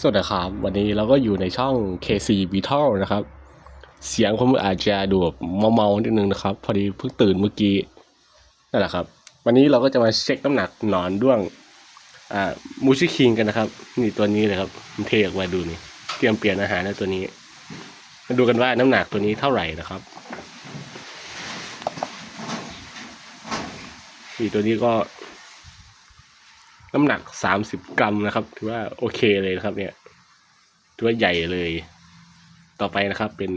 สวัสดีครับวันนี้เราก็อยู่ในช่อง KC b e a t l นะครับ เสียงผมอาจจะดูแบบเมาๆนิดนึงนะครับ พอดีเพิ่งตื่นเมื่อกี้นั่นแหละครับ วันนี้เราก็จะมาเช็คน้ำหนักหนอนด้วงอ่ามูชิคิงกันนะครับ นี่ตัวนี้เลยครับมันเทออกมาดูนี่เตรียมเปลี่ยนอาหารแล้วตัวนี้ มาดูกันว่าน้ำหนักตัวนี้เท่าไหร่นะครับนี่ตัวนี้ก็ น้ำหนักสามสิบกรัมนะครับ ถือว่าโอเคเลยนะครับ เนี่ย ถือว่าใหญ่เลย ต่อไปนะครับ เป็น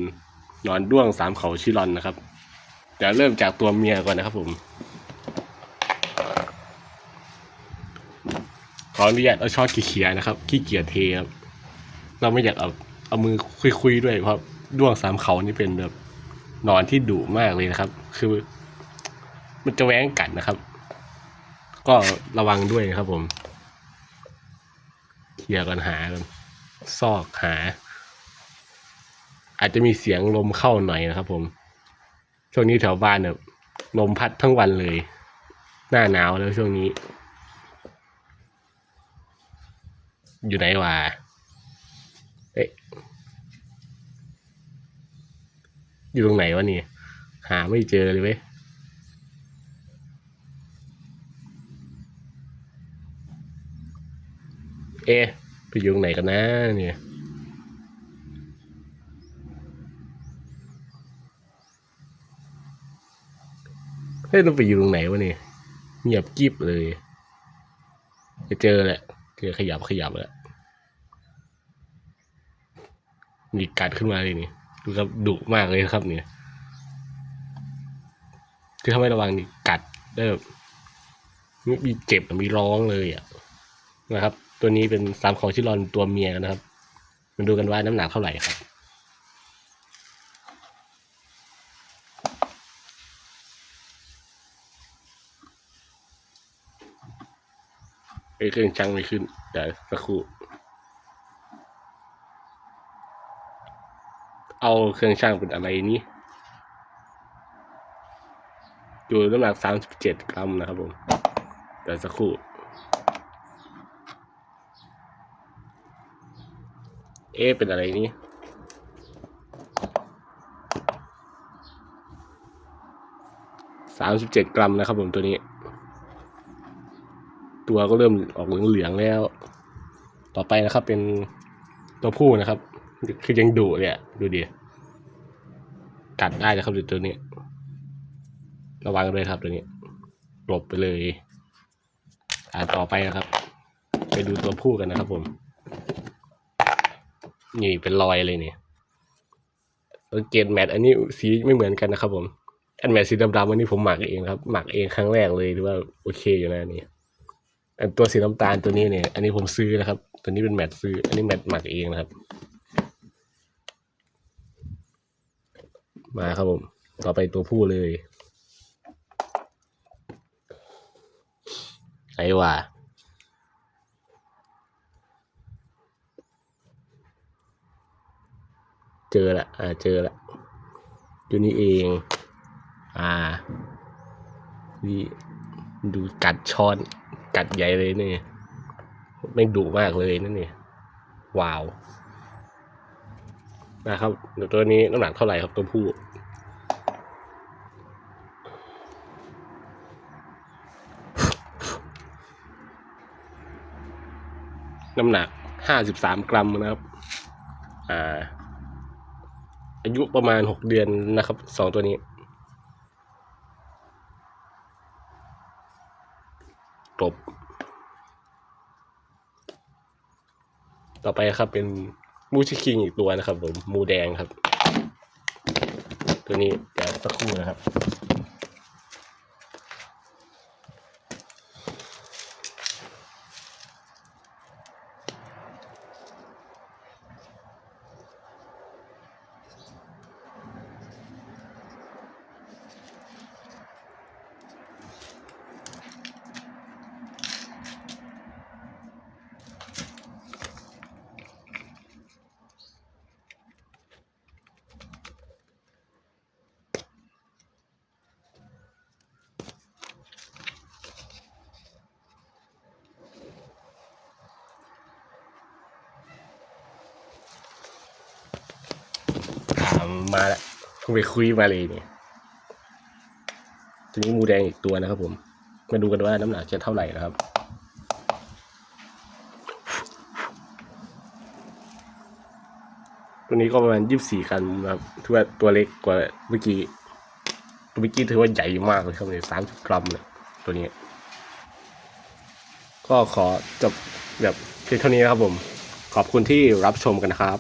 นอนด้วงสามเขาชิรอนนะครับ เดี๋ยวเริ่มจากตัวเมียก่อนนะครับผม ขออนุญาตเอาช้อนเขี่ยนะครับ ขี้เกียจเทครับ เราไม่อยากเอาเอามือคุยๆด้วยเพราะด้วงสามเขานี่เป็นแบบนอนที่ดุมากเลยนะครับ คือ มันจะแหว้งกัดนะครับ ก็ระวังด้วยนะครับผมเคลียร์กันหากันซอกหา อาจจะมีเสียงลมเข้าหน่อยนะครับ ผม ช่วงนี้แถวบ้านเนี่ยลมพัดทั้งวันเลย หน้าหนาวแล้วช่วงนี้ อยู่ไหนวะเอ๊ะอยู่ตรงไหนวะนี่หาไม่เจอเลยเว้ย อ๊ะไปอยู่ตรงไหนกันนะเนี่ยเฮ้ยเราไปอยู่ตรงไหนวะเนี่ยเงียบกริบเลย จะเจอแหละเจอขยับขยับแล้วมีกัดขึ้นมาเลยนี่ดูครับดุมากเลยนะครับเนี่ยคือถ้าไม่ระวังนี่กัดได้แบบมีเจ็บมีร้องเลยอะนะครับ ตัวนี้เป็นสามของชิลอนตัวเมียนะครับมาดูกันว่าน้ำหนักเท่าไหร่ครับเครื่องช่างไม่ขึ้นเดี๋ยวสักครู่เอาเครื่องช่างเป็นอะไรนี้อยู่น้ำหนักสามสิบเจ็ดกรัมนะครับผมเดี๋ยวสักครู่ เอ๊เป็นอะไรนี่สามสิบเจ็ดกรัมนะครับผมตัวนี้ ตัวก็เริ่มออกเหลืองๆแล้ว ต่อไปนะครับเป็นตัวผู้นะครับ คือยังดุเลยอะดูดิกัดได้นะครับตัวนี้ ระวังเลยครับตัวนี้หลบไปเลยอ่าต่อไปนะครับ ไปดูตัวผู้กันนะครับผม นี่เป็นรอยเลยเนี่ยสังเกตแมทอันนี้สีไม่เหมือนกันนะครับ ผมอันแมทสีดำๆอันนี้ผมหมักเองครับ หมักเองครั้งแรกเลยหรือว่าโอเคอยู่นะนี่อันตัวสีน้ำตาลตัวนี้เนี่ย อันนี้ผมซื้อนะครับ ตัวนี้เป็นแมทซื้อ อันนี้แมทหมักเองนะครับ มาครับผม ต่อไปตัวผู้เลยไอ้ว่า เจอละอ่าเจอละตัวนี้เอง อ่านี่ดูกัดช้อนกัดใหญ่เลยนี่ไม่ดุมากเลยนั่นนี่ว้าวนะครับเดี๋ยวตัวนี้น้ำหนักเท่าไหร่ครับตัวผู้น้ำหนักห้าสิบสามกรัมนะครับ อ่า อายุประมาณหกเดือนนะครับสองตัวนี้จบต่อไปครับเป็นมูชิคิงอีกตัวนะครับผม มูแดงครับ ตัวนี้เดี๋ยวสักครู่นะครับ มาแล้วเพิ่งไปคุยมาเลยเนี่ยตัวนี้หมูแดงอีกตัวนะครับ ผม มาดูกันว่าน้ำหนักจะเท่าไหร่นะครับตัวนี้ก็ประมาณยี่สิบสี่กันนะครับถือว่าตัวเล็กกว่าเมื่อกี้ตัวเมื่อกี้ถือว่าใหญ่มากเลยครับเนี่ยสามสิบกรัมเลยตัวนี้ ก็ขอจบแบบเพียงเท่านี้นะครับผม ขอบคุณที่รับชมกันนะครับ